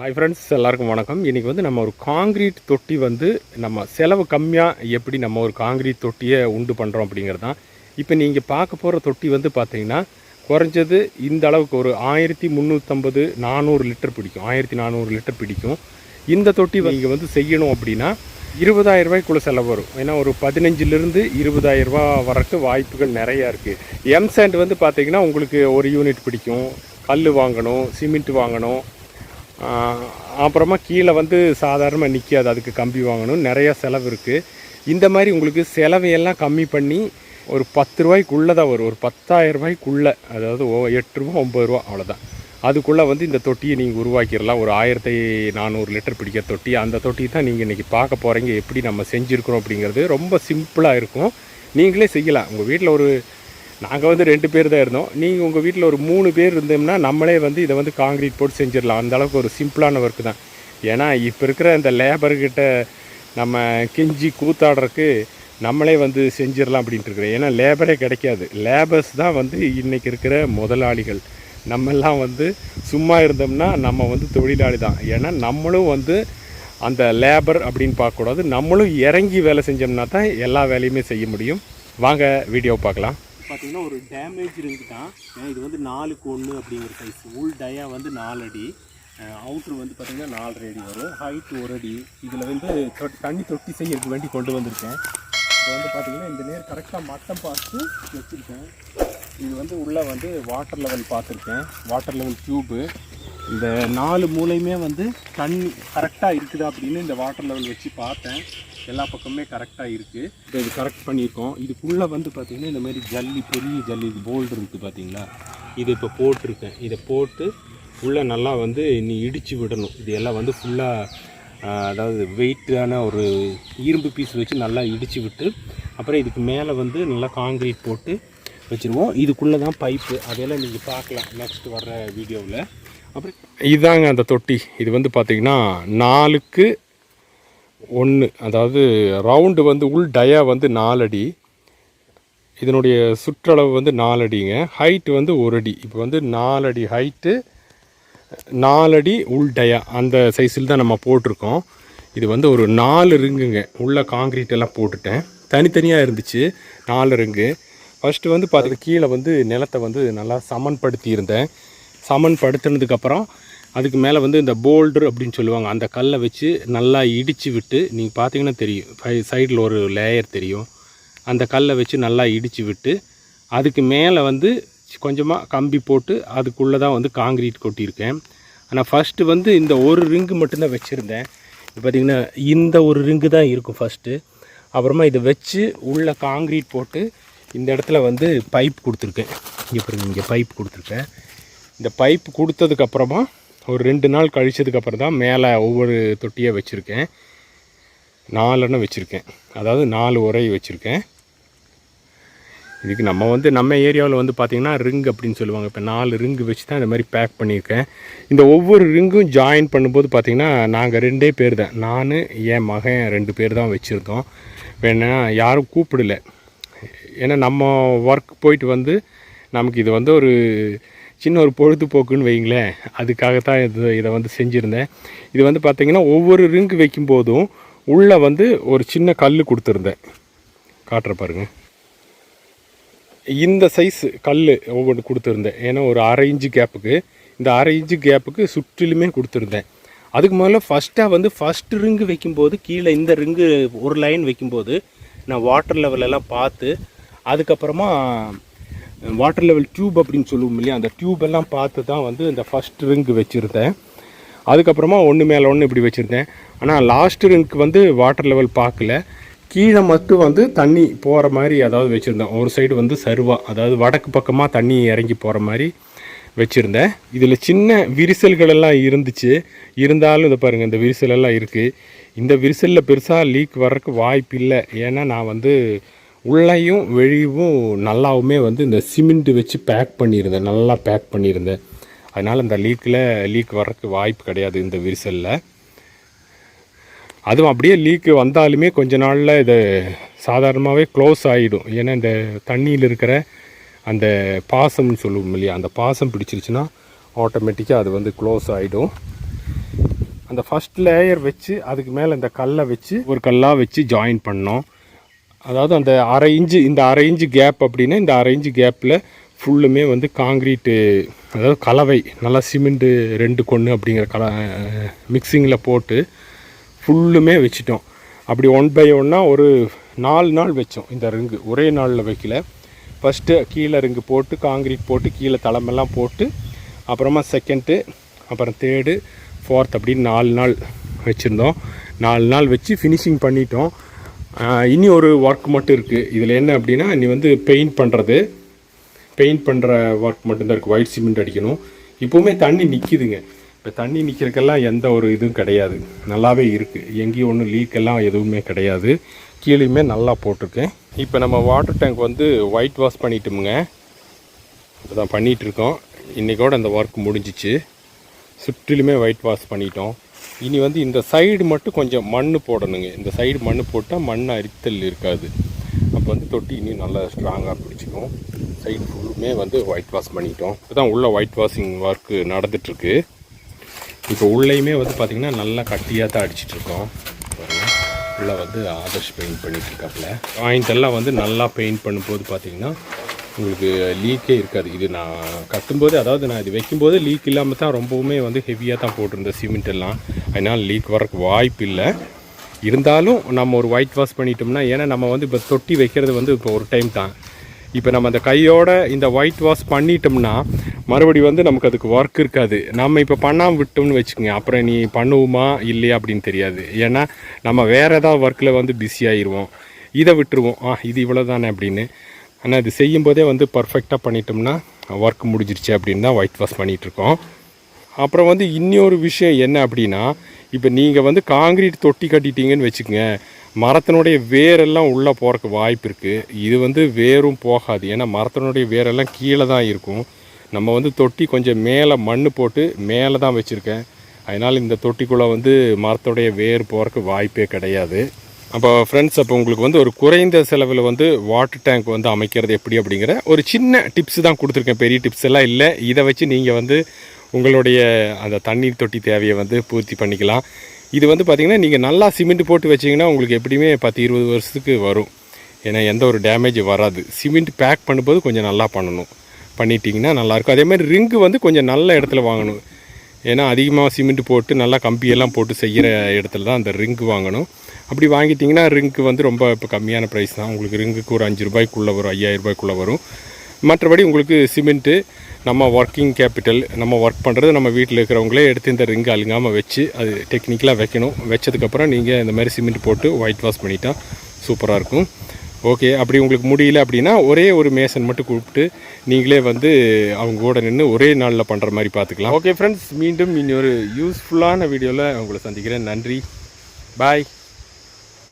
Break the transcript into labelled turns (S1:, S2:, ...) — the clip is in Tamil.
S1: ஹாய் ஃப்ரெண்ட்ஸ் எல்லாருக்கும் வணக்கம். இன்றைக்கி வந்து நம்ம ஒரு காங்கிரீட் தொட்டி வந்து நம்ம செலவு கம்மியாக எப்படி நம்ம ஒரு காங்கிரீட் தொட்டியை உண்டு பண்ணுறோம் அப்படிங்கிறது தான் இப்போ நீங்கள் பார்க்க போகிற தொட்டி வந்து பார்த்தீங்கன்னா குறைஞ்சது இந்த அளவுக்கு ஒரு ஆயிரத்தி முந்நூற்றம்பது நானூறு லிட்டர் பிடிக்கும். ஆயிரத்தி நானூறு லிட்டர் பிடிக்கும். இந்த தொட்டி நீங்கள் வந்து செய்யணும் அப்படின்னா இருபதாயிரம் ரூபாய்க்குள்ள செலவு வரும். ஏன்னா ஒரு பதினஞ்சுலேருந்து இருபதாயிரம் ரூபா வரைக்கும் வாய்ப்புகள் நிறையா இருக்குது எம் சாண்ட் வந்து பார்த்தீங்கன்னா உங்களுக்கு ஒரு யூனிட் பிடிக்கும். கல் வாங்கணும் சிமெண்ட் வாங்கணும். அப்புறமா கீழே வந்து சாதாரணமாக நிற்காது அதுக்கு கம்பி வாங்கணும். நிறையா செலவு இருக்குது இந்த மாதிரி உங்களுக்கு செலவையெல்லாம் கம்மி பண்ணி ஒரு பத்து ரூபாய்க்குள்ளே தான் வரும். ஒரு பத்தாயிரம் ரூபாய்க்குள்ளே அதாவது ஓ எட்டு ரூபா ஒம்பது ரூபா அவ்வளோதான் அதுக்குள்ளே வந்து இந்த தொட்டியை நீங்கள் உருவாக்கிடலாம். ஒரு ஆயிரத்தி நானூறு லிட்டர் பிடிக்கிற தொட்டி. அந்த தொட்டி தான் நீங்கள் இன்றைக்கி பார்க்க போகிறீங்க எப்படி நம்ம செஞ்சுருக்கிறோம் அப்படிங்கிறது ரொம்ப சிம்பிளாக இருக்கும். நீங்களே செய்யலாம். உங்கள் வீட்டில் ஒரு நாங்கள் வந்து ரெண்டு பேர் தான் இருந்தோம். நீங்கள் உங்கள் வீட்டில் ஒரு மூணு பேர் இருந்தோம்னா நம்மளே வந்து இதை வந்து காங்கிரீட் போட்டு செஞ்சிடலாம். அந்தளவுக்கு ஒரு சிம்பிளான ஒர்க்கு தான். ஏன்னா இப்போ இருக்கிற இந்த லேபர்கிட்ட நம்ம கெஞ்சி கூத்தாடுறதுக்கு நம்மளே வந்து செஞ்சிடலாம் அப்படின்ட்டு இருக்கிறேன் ஏன்னா லேபரே கிடைக்காது. லேபர்ஸ் தான் வந்து இன்றைக்கி இருக்கிற முதலாளிகள். நம்மெல்லாம் வந்து சும்மா இருந்தோம்னா நம்ம வந்து தொழிலாளி தான். ஏன்னா நம்மளும் வந்து அந்த லேபர் அப்படின்னு பார்க்கக்கூடாது. நம்மளும் இறங்கி வேலை செஞ்சோம்னா தான் எல்லா வேலையுமே செய்ய முடியும். வாங்க வீடியோவை பார்க்கலாம். பார்த்தீங்கன்னா ஒரு டேமேஜ் ரிங்கு தான் இது வந்து நாலுக்கு ஒன்று அப்படிங்கிற சைஸ் உள் டயா வந்து நாலு அடி. அவுட்ரு வந்து பார்த்திங்கன்னா நாலரை அடி வரும். ஹைட் ஒரு அடி. இதில் வந்து தண்ணி தொட்டி செய்யறதுக்கு வேண்டி கொண்டு வந்திருக்கேன். இப்போ வந்து பார்த்திங்கன்னா இந்த நேர் கரெக்டாக மட்டம் பார்த்து வச்சுருக்கேன். இது வந்து உள்ளே வந்து வாட்டர் லெவல் பார்த்துருக்கேன். வாட்டர் லெவல் டியூப்பு இந்த நாலு மூலையுமே வந்து தண்ணி கரெக்டாக இருக்குதா அப்படின்னு இந்த வாட்டர் லெவல் வச்சு பார்த்தேன். எல்லா பக்கமுமே கரெக்டாக இருக்குது இப்போ இது கரெக்ட் பண்ணியிருக்கோம். இதுக்குள்ளே வந்து பார்த்திங்கன்னா இந்த மாதிரி ஜல்லி பெரிய ஜல்லி இது போல்டு இருக்குது பார்த்திங்களா? இது இப்போ போட்டிருக்கேன். இதை போட்டு உள்ளே நல்லா வந்து நீ இடித்து விடணும். இது எல்லாம் வந்து ஃபுல்லாக அதாவது வெயிட்டான ஒரு இரும்பு பீஸ் வச்சு நல்லா இடித்து விட்டு அப்புறம் இதுக்கு மேலே வந்து நல்லா காங்கிரீட் போட்டு வச்சுருவோம். இதுக்குள்ளே தான் பைப்பு அதையெல்லாம் நீங்கள் பார்க்கலாம் நெக்ஸ்ட் வர்ற வீடியோவில் அப்புறம்? இதுதாங்க அந்த தொட்டி. இது வந்து பார்த்திங்கன்னா நாலுக்கு ஒன்று அதாவது ரவுண்டு வந்து உள் டயா வந்து நாலடி இதனுடைய சுற்றளவு வந்து நாலடிங்க ஹைட்டு வந்து ஒரு அடி. இப்போ வந்து நாலடி ஹைட்டு நாலடி உள் டயா அந்த சைஸில் தான் நம்ம போட்டிருக்கோம். இது வந்து ஒரு நாலு ரிங்குங்க. உள்ளே காங்கிரீட் எல்லாம் போட்டுட்டேன். தனித்தனியாக இருந்துச்சு. நாலு ரிங்கு. ஃபஸ்ட்டு வந்து பார்த்து கீழே வந்து நிலத்தை வந்து நல்லா சமன்படுத்தியிருந்தேன். சமன்படுத்தினதுக்கப்புறம் அதுக்கு மேலே வந்து இந்த போல்டர் அப்படின்னு சொல்லுவாங்க அந்த கல்லை வச்சு நல்லா இடித்து விட்டு நீங்கள் பார்த்தீங்கன்னா தெரியும் சைடில் ஒரு லேயர் தெரியும். அந்த கல்லை வச்சு நல்லா இடித்து விட்டு அதுக்கு மேலே வந்து கொஞ்சமாக கம்பி போட்டு அதுக்குள்ளே தான் வந்து காங்கிரீட் கொட்டியிருக்கேன். ஆனால் ஃபஸ்ட்டு வந்து இந்த ஒரு ரிங்கு மட்டும்தான் வச்சுருந்தேன். இப்போ பார்த்திங்கன்னா இந்த ஒரு ரிங்கு தான் இருக்கும் ஃபஸ்ட்டு அப்புறமா இதை வச்சு உள்ளே காங்கிரீட் போட்டு இந்த இடத்துல வந்து பைப் கொடுத்துருக்கேன். இங்கே பாருங்க இங்கே பைப் கொடுத்துருக்கேன். இந்த பைப் கொடுத்ததுக்கப்புறமா ஒரு ரெண்டு நாள் கழிச்சதுக்கப்புறம் தான் மேலே ஒவ்வொரு தொட்டியாக வச்சுருக்கேன். நாலெண்ணம் வச்சுருக்கேன். அதாவது நாலு உரை வச்சுருக்கேன். இதுக்கு நம்ம வந்து நம்ம ஏரியாவில் வந்து பார்த்திங்கன்னா ரிங் அப்படின்னு சொல்லுவாங்க. இப்போ நாலு ரிங்கு வச்சு தான் இந்த மாதிரி பேக் பண்ணியிருக்கேன். இந்த ஒவ்வொரு ரிங்கும் ஜாயின் பண்ணும்போது பார்த்திங்கன்னா நாங்கள் ரெண்டே பேர் தான் நான் என் மகன் ரெண்டு பேர் தான் வச்சுருந்தோம். வேணா யாரும் கூப்பிடல. ஏன்னா நம்ம ஒர்க் போயிட்டு வந்து நமக்கு இது வந்து ஒரு சின்ன ஒரு பொழுதுபோக்குன்னு வைங்களேன் அதுக்காகத்தான் இது இதை வந்து செஞ்சுருந்தேன். இது வந்து பார்த்திங்கன்னா ஒவ்வொரு ரிங்கு வைக்கும்போதும் உள்ளே வந்து ஒரு சின்ன கல் கொடுத்துருந்தேன். காட்டுற பாருங்க. இந்த சைஸ் கல் ஒவ்வொன்று கொடுத்துருந்தேன். ஏன்னா ஒரு அரை இன்ச்சு கேப்புக்கு. இந்த அரை இன்ச்சு கேப்புக்கு சுற்றிலுமே கொடுத்துருந்தேன். அதுக்கு முதல்ல ஃபஸ்ட்டாக வந்து ஃபஸ்ட் ரிங்கு வைக்கும்போது கீழே இந்த ரிங்கு ஒரு லைன் வைக்கும்போது நான் வாட்டர் லெவலெல்லாம் பார்த்து அதுக்கப்புறமா வாட்டர் லெவல் டியூப் அப்படின்னு சொல்லுவோம் இல்லையா? அந்த டியூப் எல்லாம் பார்த்து தான் வந்து இந்த ஃபஸ்ட் ரிங்க் வச்சுருந்தேன். அதுக்கப்புறமா ஒன்று மேலே ஒன்று இப்படி வச்சுருந்தேன். ஆனால் லாஸ்ட் ரிங்க் வந்து வாட்டர் லெவல் பார்க்கல. கீழே மட்டும் வந்து தண்ணி போகிற மாதிரி அதாவது வச்சுருந்தேன். ஒரு சைடு வந்து சருவா அதாவது வடக்கு பக்கமாக தண்ணி இறங்கி போகிற மாதிரி வச்சுருந்தேன். இதில் சின்ன விரிசல்கள் எல்லாம் இருந்துச்சு. இருந்தாலும் இதை பாருங்கள் இந்த விரிசல் எல்லாம் இருக்குது இந்த விரிசலில் பெருசாக லீக் வர்றதுக்கு வாய்ப்பு இல்லை ஏன்னா நான் வந்து உள்ளேயும் வெளியும் நல்லாவுமே வந்து இந்த சிமெண்ட்டு வச்சு பேக் பண்ணியிருந்தேன். நல்லா பேக் பண்ணியிருந்தேன். அதனால் அந்த லீக்கில் லீக் வர்றதுக்கு வாய்ப்பு கிடையாது இந்த விரிசலில். அதுவும் அப்படியே லீக்கு வந்தாலுமே கொஞ்ச நாளில் இது சாதாரணமாகவே க்ளோஸ் ஆகிடும் ஏன்னா இந்த தண்ணியில் இருக்கிற அந்த பாசம்னு சொல்லுவோம் இல்லையா? அந்த பாசம் பிடிச்சிருச்சுன்னா ஆட்டோமேட்டிக்காக அது வந்து க்ளோஸ் ஆகிடும் அந்த ஃபர்ஸ்ட் லேயர் வச்சு அதுக்கு மேலே இந்த கல்லை வச்சு ஒரு கல்லாக வச்சு ஜாயின் பண்ணோம். அதாவது அந்த அரை இன்ச்சு இந்த அரை இன்ச்சு கேப் அப்படின்னா இந்த அரை இன்ச்சு கேப்பில் ஃபுல்லுமே வந்து காங்க்ரீட்டு அதாவது கலவை நல்லா சிமெண்ட்டு ரெண்டு கொன்று அப்படிங்கிற கல மிக்சிங்கில் போட்டு ஃபுல்லுமே வச்சிட்டோம். அப்படி ஒன் பை ஒன்னாக ஒரு நாலு நாள் வச்சோம் இந்த ரிங்கு. ஒரே நாளில் வைக்கல. ஃபஸ்ட்டு கீழே ரிங்கு போட்டு காங்க்ரீட் போட்டு கீழே தலைமெல்லாம் போட்டு அப்புறமா செகண்டு அப்புறம் தேர்டு ஃபோர்த் அப்படின்னு நாலு நாள் வச்சுருந்தோம். நாலு நாள் வச்சு ஃபினிஷிங் பண்ணிட்டோம். இனி ஒரு ஒர்க் மட்டும் இருக்குது இதில் என்ன அப்படின்னா இனி வந்து பெயிண்ட் பண்ணுறது பெயிண்ட் பண்ணுற ஒர்க் மட்டும்தான் இருக்குது ஒயிட் சிமெண்ட் அடிக்கணும். இப்போவுமே தண்ணி நிற்கிதுங்க இப்போ தண்ணி நிற்கிறதுக்கெல்லாம் எந்த ஒரு இதுவும் கிடையாது. நல்லாவே இருக்குது எங்கேயும் ஒன்றும் லீக்கெல்லாம் எதுவுமே கிடையாது. கீழேயுமே நல்லா போட்டிருக்கேன். இப்போ நம்ம வாட்டர் டேங்க் வந்து ஒயிட் வாஷ் பண்ணிட்டோமுங்க. இப்போ தான் பண்ணிகிட்ருக்கோம் இன்றைக்கோட அந்த ஒர்க் முடிஞ்சிச்சு. சுற்றிலுமே ஒயிட் வாஷ் பண்ணிட்டோம். இனி வந்து இந்த சைடு மட்டும் கொஞ்சம் மண் போடணுங்க. இந்த சைடு மண் போட்டால் மண் அரித்தல் இருக்காது. அப்போ வந்து தொட்டி இன்னும் நல்லா ஸ்ட்ராங்காக பிடிச்சிக்கும். சைடு ஃபுல்லுமே வந்து ஒயிட் வாஷ் பண்ணிட்டோம். இதுதான் உள்ளே ஒயிட் வாஷிங் ஒர்க்கு நடந்துட்டுருக்கு. இப்போ உள்ளேயுமே வந்து பார்த்திங்கன்னா நல்லா கட்டியாக தான் அடிச்சிட்ருக்கோம் உள்ளே வந்து ஆதர்ஷ் பெயிண்ட் பண்ணிகிட்ருக்காப்புல பாயிண்ட் எல்லாம் வந்து நல்லா பெயிண்ட் பண்ணும்போது பார்த்திங்கன்னா உங்களுக்கு லீக்கே இருக்காது. இது நான் கட்டும்போது அதாவது நான் இது வைக்கும்போது லீக் இல்லாமல் தான் ரொம்பவுமே வந்து ஹெவியாக தான் போட்டிருந்தேன் சிமெண்ட் எல்லாம். அதனால் லீக் வரக்கு வாய்ப்பு இல்லை. இருந்தாலும் நம்ம ஒரு ஒயிட் வாஷ் பண்ணிட்டோம்னா ஏன்னா நம்ம வந்து இப்போ தொட்டி வைக்கிறது வந்து இப்போ ஒரு டைம் தான். இப்போ நம்ம அந்த கையோட இந்த ஒயிட் வாஷ் பண்ணிட்டோம்னா மறுபடி வந்து நமக்கு அதுக்கு ஒர்க் இருக்காது. நம்ம இப்போ பண்ணாமல் விட்டோம்னு வச்சுக்கோங்க. அப்புறம் நீ பண்ணுவோமா இல்லையா அப்படின்னு தெரியாது. ஏன்னா நம்ம வேறு ஏதாவது ஒர்க்கில் வந்து பிஸி ஆயிடுவோம் இதை விட்டுருவோம். ஆ இது இவ்வளோ தானே அப்படின்னு. ஆனால் இது செய்யும்போதே வந்து பர்ஃபெக்டாக பண்ணிட்டோம்னா ஒர்க் முடிஞ்சிருச்சு அப்படின்னு தான் ஒயிட் வாஷ் பண்ணிகிட்ருக்கோம் அப்புறம் வந்து இன்னொரு விஷயம் என்ன அப்படின்னா இப்போ நீங்கள் வந்து காங்கிரீட் தொட்டி கட்டிட்டீங்கன்னு வச்சுக்கோங்க மரத்தினுடைய வேரெல்லாம் உள்ளே போகிறக்கு வாய்ப்பு இருக்குது இது வந்து வேரும் போகாது. ஏன்னா மரத்தினுடைய வேரெல்லாம் கீழே தான் இருக்கும். நம்ம வந்து தொட்டி கொஞ்சம் மேலே மண் போட்டு மேலே தான் வச்சுருக்கேன். அதனால் இந்த தொட்டிக்குள்ளே வந்து மரத்துடைய வேர் போகிறக்கு வாய்ப்பே கிடையாது. அப்போ ஃப்ரெண்ட்ஸ் அப்போ உங்களுக்கு வந்து ஒரு குறைந்த செலவில் வந்து வாட்டர் டேங்க் வந்து அமைக்கிறது எப்படி அப்படிங்கிற ஒரு சின்ன டிப்ஸ் தான் கொடுத்துருக்கேன். பெரிய டிப்ஸ் எல்லாம் இல்லை. இதை வச்சு நீங்கள் வந்து உங்களுடைய அந்த தண்ணீர் தொட்டி தேவையை வந்து பூர்த்தி பண்ணிக்கலாம். இது வந்து பார்த்திங்கன்னா நீங்கள் நல்லா சிமெண்ட் போட்டு வச்சிங்கன்னா உங்களுக்கு எப்படியுமே பத்து இருபது வருஷத்துக்கு வரும். ஏன்னா எந்த ஒரு டேமேஜ் வராது. சிமெண்ட் பேக் பண்ணும்போது கொஞ்சம் நல்லா பண்ணணும். பண்ணிட்டீங்கன்னா நல்லாயிருக்கும் அதே மாதிரி ரிங்கு வந்து கொஞ்சம் நல்ல இடத்துல வாங்கணும். ஏன்னா அதிகமாக சிமெண்ட் போட்டு நல்லா கம்பியெல்லாம் போட்டு செய்கிற இடத்துல தான் அந்த ரிங்கு வாங்கணும். அப்படி வாங்கிட்டிங்கன்னா ரிங்க்கு வந்து ரொம்ப இப்போ கம்மியான ப்ரைஸ் தான். உங்களுக்கு ரிங்குக்கு ஒரு அஞ்சு ரூபாய்க்குள்ளே வரும் ஐயாயிரம் ரூபாய்க்குள்ளே வரும். மற்றபடி உங்களுக்கு சிமெண்ட்டு நம்ம ஒர்க்கிங் கேபிட்டல் நம்ம ஒர்க் பண்ணுறது நம்ம வீட்டில் இருக்கிறவங்களே எடுத்து இந்த ரிங்கு அழுங்காமல் வச்சு அது டெக்னிக்கலாக வைக்கணும். வச்சதுக்கப்புறம் நீங்கள் இந்த மாதிரி சிமெண்ட் போட்டு ஒயிட் வாஷ் பண்ணிட்டா சூப்பராக இருக்கும். ஓகே அப்படி உங்களுக்கு முடியல அப்படின்னா ஒரே ஒரு மேசன் மட்டும் கூப்பிட்டு நீங்களே வந்து அவங்க கூட நின்று ஒரே நாளில் பண்ணுற மாதிரி பார்த்துக்கலாம் ஓகே ஃப்ரெண்ட்ஸ் மீண்டும் இன்னொரு யூஸ்ஃபுல்லான வீடியோவில் உங்களை சந்திக்கிறேன். நன்றி. பாய்